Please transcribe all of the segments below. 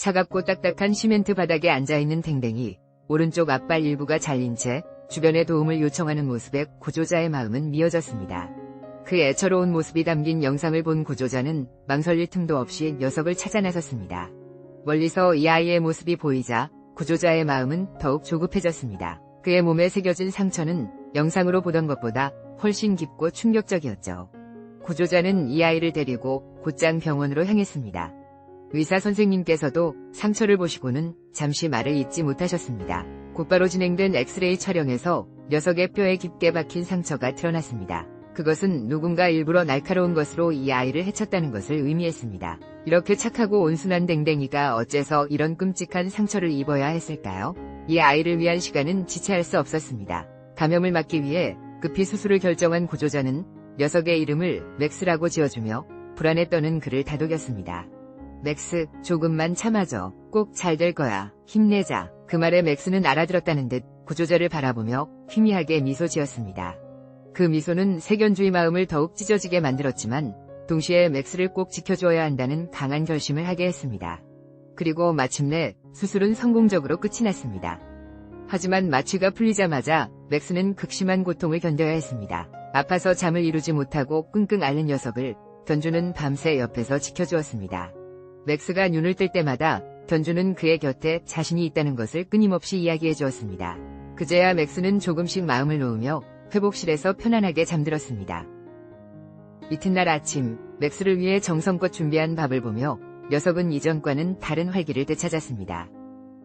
차갑고 딱딱한 시멘트 바닥에 앉아있는 댕댕이, 오른쪽 앞발 일부가 잘린 채 주변의 도움을 요청하는 모습에 구조자의 마음은 미어졌습니다. 그 애처로운 모습이 담긴 영상을 본 구조자는 망설일 틈도 없이 녀석을 찾아 나섰습니다. 멀리서 이 아이의 모습이 보이자 구조자의 마음은 더욱 조급해졌습니다. 그의 몸에 새겨진 상처는 영상으로 보던 것보다 훨씬 깊고 충격적이었죠. 구조자는 이 아이를 데리고 곧장 병원으로 향했습니다. 의사 선생님께서도 상처를 보시고는 잠시 말을 잇지 못하셨습니다. 곧바로 진행된 엑스레이 촬영에서 녀석의 뼈에 깊게 박힌 상처가 드러났습니다. 그것은 누군가 일부러 날카로운 것으로 이 아이를 해쳤다는 것을 의미했습니다. 이렇게 착하고 온순한 댕댕이가 어째서 이런 끔찍한 상처를 입어야 했을까요? 이 아이를 위한 시간은 지체할 수 없었습니다. 감염을 막기 위해 급히 수술을 결정한 구조자는 녀석의 이름을 맥스라고 지어주며 불안에 떠는 그를 다독였습니다. 맥스, 조금만 참아줘. 꼭 잘 될 거야. 힘내자. 그 말에 맥스는 알아들었다는 듯 구조자를 바라보며 희미하게 미소 지었습니다. 그 미소는 세견주의 마음을 더욱 찢어지게 만들었지만 동시에 맥스를 꼭 지켜줘야 한다는 강한 결심을 하게 했습니다. 그리고 마침내 수술은 성공적으로 끝이 났습니다. 하지만 마취가 풀리자마자 맥스는 극심한 고통을 견뎌야 했습니다. 아파서 잠을 이루지 못하고 끙끙 앓는 녀석을 견주는 밤새 옆에서 지켜주었습니다. 맥스가 눈을 뜰 때마다 견주는 그의 곁에 자신이 있다는 것을 끊임없이 이야기해 주었습니다. 그제야 맥스는 조금씩 마음을 놓으며 회복실에서 편안하게 잠들었습니다. 이튿날 아침, 맥스를 위해 정성껏 준비한 밥을 보며 녀석은 이전과는 다른 활기를 되찾았습니다.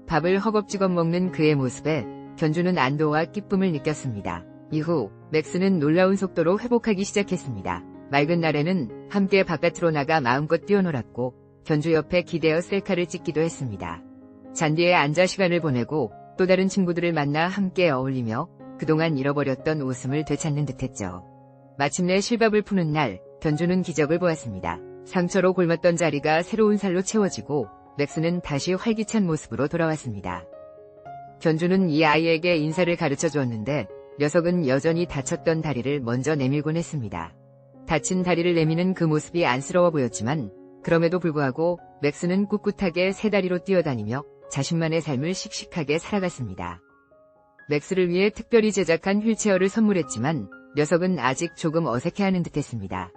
밥을 허겁지겁 먹는 그의 모습에 견주는 안도와 기쁨을 느꼈습니다. 이후 맥스는 놀라운 속도로 회복하기 시작했습니다. 맑은 날에는 함께 바깥으로 나가 마음껏 뛰어놀았고 견주 옆에 기대어 셀카를 찍기도 했습니다. 잔디에 앉아 시간을 보내고 또 다른 친구들을 만나 함께 어울리며 그동안 잃어버렸던 웃음을 되찾는 듯했죠. 마침내 실밥을 푸는 날, 견주는 기적을 보았습니다. 상처로 골맞던 자리가 새로운 살로 채워지고 맥스는 다시 활기찬 모습으로 돌아왔습니다. 견주는 이 아이에게 인사를 가르쳐 주었는데 녀석은 여전히 다쳤던 다리를 먼저 내밀곤 했습니다. 다친 다리를 내미는 그 모습이 안쓰러워 보였지만 그럼에도 불구하고 맥스는 꿋꿋하게 세 다리로 뛰어다니며 자신만의 삶을 씩씩하게 살아갔습니다. 맥스를 위해 특별히 제작한 휠체어를 선물했지만 녀석은 아직 조금 어색해하는 듯했습니다.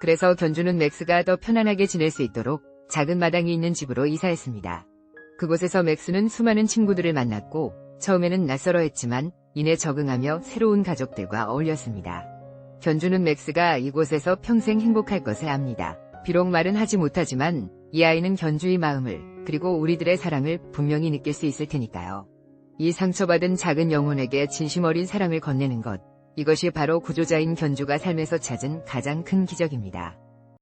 그래서 견주는 맥스가 더 편안하게 지낼 수 있도록 작은 마당이 있는 집으로 이사했습니다. 그곳에서 맥스는 수많은 친구들을 만났고 처음에는 낯설어했지만 이내 적응하며 새로운 가족들과 어울렸습니다. 견주는 맥스가 이곳에서 평생 행복할 것을 압니다. 비록 말은 하지 못하지만 이 아이는 견주의 마음을 그리고 우리들의 사랑을 분명히 느낄 수 있을 테니까요. 이 상처받은 작은 영혼에게 진심 어린 사랑을 건네는 것, 이것이 바로 구조자인 견주가 삶에서 찾은 가장 큰 기적입니다.